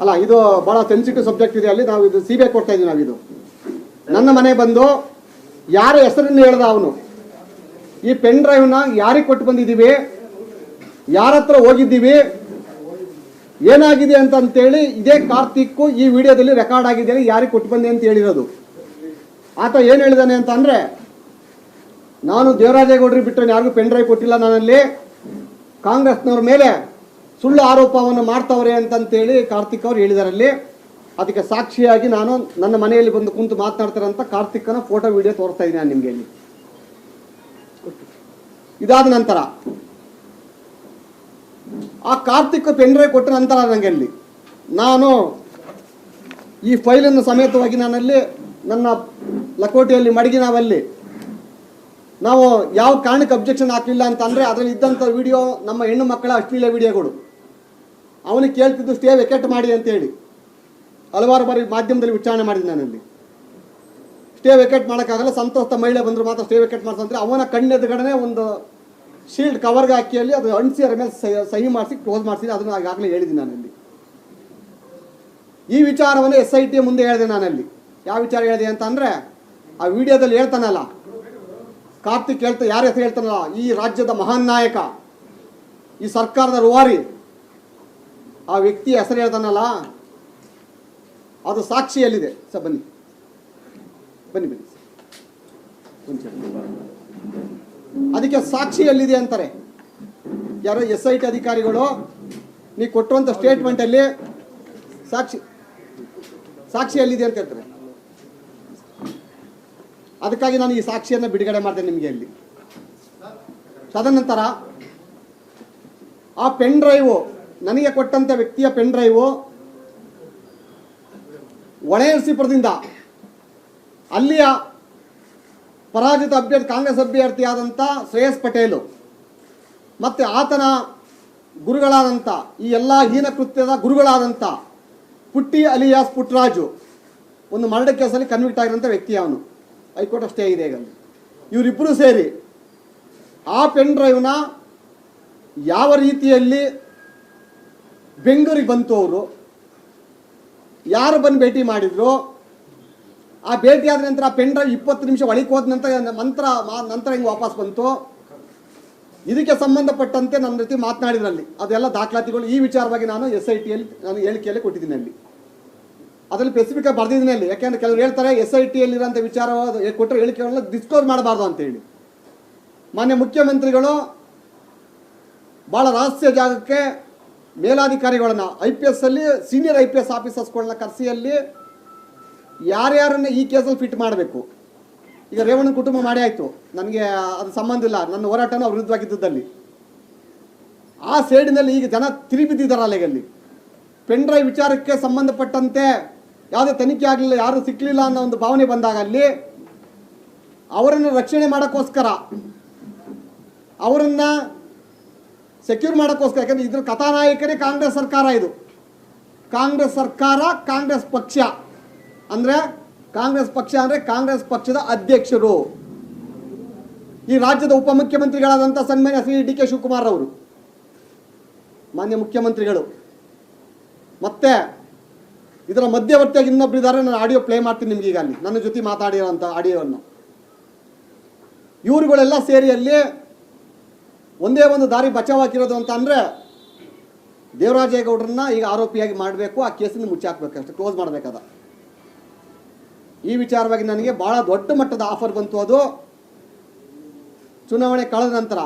ಅಲ್ಲ, ಇದು ಬಹಳ ಸೆನ್ಸಿಟಿವ್ ಸಬ್ಜೆಕ್ಟ್ ಇದೆ ಅಲ್ಲಿ. ನಾವು ಇದು ಸಿ ಬಿ ಕೊಡ್ತಾ ಇದೀವಿ ನಾವಿದು. ನನ್ನ ಮನೆ ಬಂದು ಯಾರ ಹೆಸರನ್ನು ಹೇಳ್ದ ಅವನು? ಈ ಪೆನ್ ಡ್ರೈವ್ನ ಯಾರಿಗೆ ಕೊಟ್ಟು ಬಂದಿದ್ದೀವಿ? ಯಾರ ಹತ್ರ ಹೋಗಿದ್ದೀವಿ? ಏನಾಗಿದೆ ಅಂತ ಅಂತೇಳಿ ಇದೇ ಕಾರ್ತಿಕ್ಕು ಈ ವಿಡಿಯೋದಲ್ಲಿ ರೆಕಾರ್ಡ್ ಆಗಿದೆ ಯಾರಿಗೆ ಕೊಟ್ಟು ಬಂದೆ ಅಂತ ಹೇಳಿರೋದು. ಆತ ಏನು ಹೇಳಿದಾನೆ ಅಂತ ಅಂದ್ರೆ ನಾನು ದೇವರಾಜೇಗೌಡರಿಗೆ ಬಿಟ್ಟರೆ ಯಾರಿಗೂ ಪೆನ್ ಡ್ರೈವ್ ಕೊಟ್ಟಿಲ್ಲ. ನಾನಲ್ಲಿ ಕಾಂಗ್ರೆಸ್ನವ್ರ ಮೇಲೆ ಸುಳ್ಳು ಆರೋಪವನ್ನು ಮಾಡ್ತವ್ರೆ ಅಂತಂತೇಳಿ ಕಾರ್ತಿಕ್ ಅವ್ರು ಹೇಳಿದಾರಲ್ಲಿ ಅದಕ್ಕೆ ಸಾಕ್ಷಿಯಾಗಿ ನಾನು ನನ್ನ ಮನೆಯಲ್ಲಿ ಬಂದು ಕುಂತು ಮಾತನಾಡ್ತಾರೆ ಅಂತ ಕಾರ್ತಿಕ್ನ ಫೋಟೋ ವಿಡಿಯೋ ತೋರಿಸ್ತಾ ಇದ್ದೀನಿ ನಾನು ನಿಮಗೆ ಇಲ್ಲಿ. ಇದಾದ ನಂತರ ಆ ಕಾರ್ತಿಕ್ ಪೆನ್ ಡ್ರೈವ್ ಕೊಟ್ಟ ನಂತರ ನನಗೆ ಅಲ್ಲಿ ನಾನು ಈ ಫೈಲನ್ನು ಸಮೇತವಾಗಿ ನಾನಲ್ಲಿ ನನ್ನ ಲಕೋಟೆಯಲ್ಲಿ ಮಡಗಿ ನಾವಲ್ಲಿ ನಾವು ಯಾವ ಕಾರಣಕ್ಕೆ ಅಬ್ಜೆಕ್ಷನ್ ಹಾಕಲಿಲ್ಲ ಅಂತ ಅಂದ್ರೆ ಅದರಲ್ಲಿ ಇದ್ದಂಥ ವಿಡಿಯೋ ನಮ್ಮ ಹೆಣ್ಣು ಮಕ್ಕಳ ಅಶ್ಲೀಲ ವಿಡಿಯೋಗಳು ಅವನಿಗೆ ಕೇಳ್ತಿದ್ದು ಸ್ಟೇ ವೆಕೆಟ್ ಮಾಡಿ ಅಂತ ಹೇಳಿ. ಹಲವಾರು ಬಾರಿ ಮಾಧ್ಯಮದಲ್ಲಿ ವಿಚಾರಣೆ ಮಾಡಿದ್ದೆ ನಾನಲ್ಲಿ. ಸ್ಟೇ ವೆಕೆಟ್ ಮಾಡೋಕ್ಕಾಗಲ್ಲ ಸಂತೋಷ ಮಹಿಳೆ ಬಂದರು ಮಾತ್ರ ಸ್ಟೇ ವೆಕೆಟ್ ಮಾಡ್ತಂದರೆ ಅವನ ಕಣ್ಣೆದುಗಡೆ ಒಂದು ಶೀಲ್ಡ್ ಕವರ್ಗೆ ಹಾಕಿಯಲ್ಲಿ ಅದು ಅಂಟಿಸಿ ಅದರ ಮೇಲೆ ಸಹಿ- ಮಾಡಿಸಿ ಕ್ಲೋಸ್ ಮಾಡಿಸಿ, ಅದನ್ನು ಈಗಾಗಲೇ ಹೇಳಿದ್ದೀನಿ ನಾನಲ್ಲಿ. ಈ ವಿಚಾರವನ್ನು ಎಸ್ ಐ ಟಿ ಮುಂದೆ ಹೇಳಿದೆ ನಾನಲ್ಲಿ. ಯಾವ ವಿಚಾರ ಹೇಳಿದೆ ಅಂತ ಆ ವಿಡಿಯೋದಲ್ಲಿ ಹೇಳ್ತಾನಲ್ಲ ಕಾರ್ತಿಕ್ ಹೇಳ್ತಾ, ಯಾರ ಹೆಸರು ಹೇಳ್ತಾನಲ್ಲ? ಈ ರಾಜ್ಯದ ಮಹಾನ್ ನಾಯಕ, ಈ ಸರ್ಕಾರದ ರೂವಾರಿ. ಆ ವ್ಯಕ್ತಿ ಹೆಸರು ಹೇಳ್ತಾನಲ್ಲ, ಅದು ಸಾಕ್ಷಿಯಲ್ಲಿದೆ ಸರ್, ಬನ್ನಿ. ಬನ್ನಿ ಬನ್ನಿ. ಅದಕ್ಕೆ ಸಾಕ್ಷಿಯಲ್ಲಿದೆ ಅಂತಾರೆ? ಯಾರೋ ಎಸ್ ಐ ಟಿ ಅಧಿಕಾರಿಗಳು, ನೀವು ಕೊಟ್ಟುವಂಥ ಸ್ಟೇಟ್ಮೆಂಟಲ್ಲಿ ಸಾಕ್ಷಿ ಸಾಕ್ಷಿಯಲ್ಲಿದೆ ಅಂತ ಹೇಳ್ತಾರೆ. ಅದಕ್ಕಾಗಿ ನಾನು ಈ ಸಾಕ್ಷಿಯನ್ನು ಬಿಡುಗಡೆ ಮಾಡಿದೆ ನಿಮಗೆ ಇಲ್ಲಿ. ತದನಂತರ, ಆ ಪೆನ್ ಡ್ರೈವು ನನಗೆ ಕೊಟ್ಟಂಥ ವ್ಯಕ್ತಿಯ ಪೆನ್ ಡ್ರೈವು ಒಳಯಸಿಪುರದಿಂದ ಅಲ್ಲಿಯ ಪರಾಜಿತ ಅಭ್ಯರ್ಥಿ, ಕಾಂಗ್ರೆಸ್ ಅಭ್ಯರ್ಥಿಯಾದಂಥ ಶ್ರೇಯಸ್ ಪಟೇಲು ಮತ್ತು ಆತನ ಗುರುಗಳಾದಂಥ ಈ ಎಲ್ಲ ಹೀನ ಕೃತ್ಯದ ಗುರುಗಳಾದಂಥ ಪುಟ್ಟಿ ಅಲಿಯಾಸ್ ಪುಟ್ರಾಜು, ಒಂದು ಮರಣ ಕೇಸಲ್ಲಿ ಕನ್ವಿಕ್ಟ್ ಆಗಿರೋಂಥ ವ್ಯಕ್ತಿ ಅವನು. ಹೈಕೋರ್ಟ್ ಅಷ್ಟೇ ಇದೆ ಈಗ. ಇವರಿಬ್ಬರು ಸೇರಿ ಆ ಪೆನ್ ಡ್ರೈವ್ನ ಯಾವ ರೀತಿಯಲ್ಲಿ ಬೆಂಗಳೂರಿಗೆ ಬಂತು ಅವರು, ಯಾರು ಬಂದು ಭೇಟಿ ಮಾಡಿದ್ರು, ಆ ಭೇಟಿ ಆದ ನಂತರ ಪೆನ್ ಡ್ರೈವ್ ಇಪ್ಪತ್ತು ನಿಮಿಷ ಒಳಗೆ ಹೋದ ನಂತರ ನಂತರ ನಂತರ ಹಿಂಗೆ ವಾಪಸ್ ಬಂತು? ಇದಕ್ಕೆ ಸಂಬಂಧಪಟ್ಟಂತೆ ನನ್ನ ಜೊತೆ ಮಾತನಾಡಿದ್ರಲ್ಲಿ ಅದೆಲ್ಲ ದಾಖಲಾತಿಗಳು ಈ ವಿಚಾರವಾಗಿ ನಾನು ಎಸ್ ಐ ಟಿಯಲ್ಲಿ ನಾನು ಹೇಳಿಕೆಯಲ್ಲಿ ಕೊಟ್ಟಿದ್ದೀನಿ ಅಲ್ಲಿ. ಅದರಲ್ಲಿ ಸ್ಪೆಸಿಫಿಕ್ ಆಗಿ ಬರ್ದಿದ್ದೀನಿ ಅಲ್ಲಿ ಯಾಕೆಂದ್ರೆ ಕೆಲವರು ಹೇಳ್ತಾರೆ ಎಸ್ ಐ ಟಿಯಲ್ಲಿರೋಂಥ ವಿಚಾರ ಕೊಟ್ಟರೆ ಹೇಳಿಕೆಗಳನ್ನ ಡಿಸ್ಕ್ಲೋಸ್ ಮಾಡಬಾರ್ದು ಅಂತೇಳಿ. ಮಾನ್ಯ ಮುಖ್ಯಮಂತ್ರಿಗಳು ಭಾಳ ರಹಸ್ಯ ಜಾಗಕ್ಕೆ ಮೇಲಾಧಿಕಾರಿಗಳನ್ನ ಐ ಪಿ ಎಸ್ ಅಲ್ಲಿ ಸೀನಿಯರ್ ಐ ಪಿ ಎಸ್ ಆಫೀಸರ್ಸ್ಗಳನ್ನ ಅಲ್ಲಿ ಯಾರ್ಯಾರನ್ನ ಈ ಕೇಸಲ್ಲಿ ಫಿಟ್ ಮಾಡಬೇಕು. ಈಗ ರೇವಣ್ಣ ಕುಟುಂಬ ಮಾಡಿ ಆಯಿತು. ನನಗೆ ಅದು ಸಂಬಂಧ ಇಲ್ಲ. ನನ್ನ ಹೋರಾಟನೂ ಅವ್ರ ವಿರುದ್ಧವಾಗಿದ್ದಲ್ಲಿ ಆ ಸೈಡಿನಲ್ಲಿ ಈಗ ಜನ ತಿರುಬಿದ್ದಿದ್ದಾರೆ ಪೆನ್ ಡ್ರೈವ್ ವಿಚಾರಕ್ಕೆ ಸಂಬಂಧಪಟ್ಟಂತೆ ಯಾವುದೇ ತನಿಖೆ ಆಗಲಿಲ್ಲ, ಯಾರು ಸಿಕ್ಕಲಿಲ್ಲ ಅನ್ನೋ ಒಂದು ಭಾವನೆ ಬಂದಾಗ ಅಲ್ಲಿ ಅವರನ್ನು ರಕ್ಷಣೆ ಮಾಡೋಕ್ಕೋಸ್ಕರ, ಅವರನ್ನು ಸೆಕ್ಯೂರ್ ಮಾಡೋಕ್ಕೋಸ್ಕರ, ಯಾಕಂದರೆ ಇದ್ರ ಕಥಾನಾಯಕರೇ ಕಾಂಗ್ರೆಸ್ ಸರ್ಕಾರ ಇದು. ಕಾಂಗ್ರೆಸ್ ಸರ್ಕಾರ, ಕಾಂಗ್ರೆಸ್ ಪಕ್ಷ. ಅಂದರೆ ಕಾಂಗ್ರೆಸ್ ಪಕ್ಷ ಅಂದರೆ ಕಾಂಗ್ರೆಸ್ ಪಕ್ಷದ ಅಧ್ಯಕ್ಷರು. ಈ ರಾಜ್ಯದ ಉಪಮುಖ್ಯಮಂತ್ರಿಗಳಾದಂಥ ಸನ್ಮಾನ್ಯ ಶ್ರೀ ಡಿ ಕೆ ಶಿವಕುಮಾರ್ ಅವರು, ಮಾನ್ಯ ಮುಖ್ಯಮಂತ್ರಿಗಳು. ಮತ್ತೆ ಇದರ ಮಧ್ಯವರ್ತಿಯಾಗಿ ಇನ್ನೊಬ್ಬರಿದ್ದಾರೆ ನಾನು ಆಡಿಯೋ ಪ್ಲೇ ಮಾಡ್ತೀನಿ ನಿಮ್ಗೆ ಈಗ ಅಲ್ಲಿ. ನನ್ನ ಜೊತೆ ಮಾತಾಡಿರೋಂಥ ಆಡಿಯೋವನ್ನು ಇವರುಗಳೆಲ್ಲ ಸೇರಿ ಅಲ್ಲಿ ಒಂದೇ ಒಂದು ದಾರಿ ಬಚಾವ್ ಹಾಕಿರೋದು ಅಂತ ಅಂದರೆ ದೇವರಾಜೇಗೌಡರನ್ನ ಈಗ ಆರೋಪಿಯಾಗಿ ಮಾಡಬೇಕು, ಆ ಕೇಸನ್ನು ಮುಚ್ಚಾಕ್ಬೇಕು ಅಷ್ಟೇ ಕ್ಲೋಸ್ ಮಾಡಬೇಕಾದ. ಈ ವಿಚಾರವಾಗಿ ನನಗೆ ಭಾಳ ದೊಡ್ಡ ಮಟ್ಟದ ಆಫರ್ ಬಂತು ಅದು. ಚುನಾವಣೆ ಕಳೆದ ನಂತರ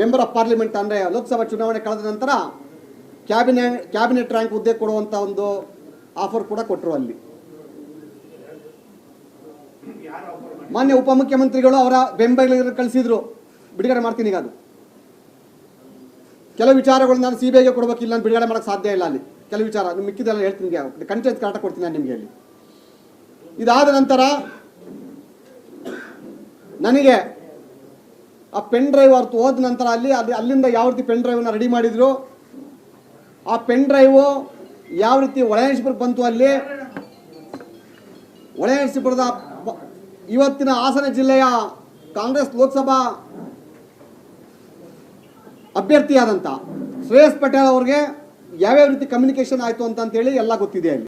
ಮೆಂಬರ್ ಆಫ್ ಪಾರ್ಲಿಮೆಂಟ್ ಅಂದರೆ ಲೋಕಸಭಾ ಚುನಾವಣೆ ಕಳೆದ ನಂತರ ಕ್ಯಾಬಿನೆಟ್ ಕ್ಯಾಬಿನೆಟ್ ರ್ಯಾಂಕ್ ಹುದ್ದೆ ಕೊಡುವಂಥ ಒಂದು ಆಫರ್ ಕೂಡ ಕೊಟ್ಟರು ಅಲ್ಲಿ. ಮಾನ್ಯ ಉಪಮುಖ್ಯಮಂತ್ರಿಗಳು ಅವರ ಬೆಂಬಲಿಗರು ಕಳಿಸಿದ್ರು. ಬಿಡುಗಡೆ ಮಾಡ್ತೀನಿ ಈಗ ಅದು. ಕೆಲವು ವಿಚಾರಗಳು ನಾನು ಸಿ ಬಿ ಐಗೆ ಕೊಡಬೇಕಿಲ್ಲ ನಾನು ಬಿಡುಗಡೆ ಮಾಡೋಕ್ಕೆ ಸಾಧ್ಯ ಇಲ್ಲ ಅಲ್ಲಿ. ಕೆಲವು ವಿಚಾರ, ನಿಮ್ಗೆ ಮಿಕ್ಕಿದೆಲ್ಲ ಹೇಳ್ತೀನಿ ಕಂಟೆಂಟ್ ಕರೆಕ್ಟಾಗಿ ಕೊಡ್ತೀನಿ ನಾನು ನಿಮಗೆ ಅಲ್ಲಿ. ಇದಾದ ನಂತರ ನನಗೆ ಆ ಪೆನ್ ಡ್ರೈವ್ ಅವ್ರದ್ದು ಹೋದ ನಂತರ ಅಲ್ಲಿ ಅಲ್ಲಿ, ಅಲ್ಲಿಂದ ಯಾವ ರೀತಿ ಪೆನ್ ಡ್ರೈವ್ನ ರೆಡಿ ಮಾಡಿದ್ರು ಆ ಪೆನ್ ಡ್ರೈವು ಯಾವ ರೀತಿ ಒಳಯಣಿಸ್ಪುರಕ್ಕೆ ಬಂತು ಅಲ್ಲಿ? ಒಳಯಣಿಸ್ಪುರದ ಇವತ್ತಿನ ಹಾಸನ ಜಿಲ್ಲೆಯ ಕಾಂಗ್ರೆಸ್ ಲೋಕಸಭಾ ಅಭ್ಯರ್ಥಿಯಾದಂಥ ಶ್ರೇಯಸ್ ಪಟೇಲ್ ಅವ್ರಿಗೆ ಯಾವ್ಯಾವ ರೀತಿ ಕಮ್ಯುನಿಕೇಶನ್ ಆಯಿತು ಅಂತ ಹೇಳಿ ಎಲ್ಲ ಗೊತ್ತಿದೆ ಅಲ್ಲಿ.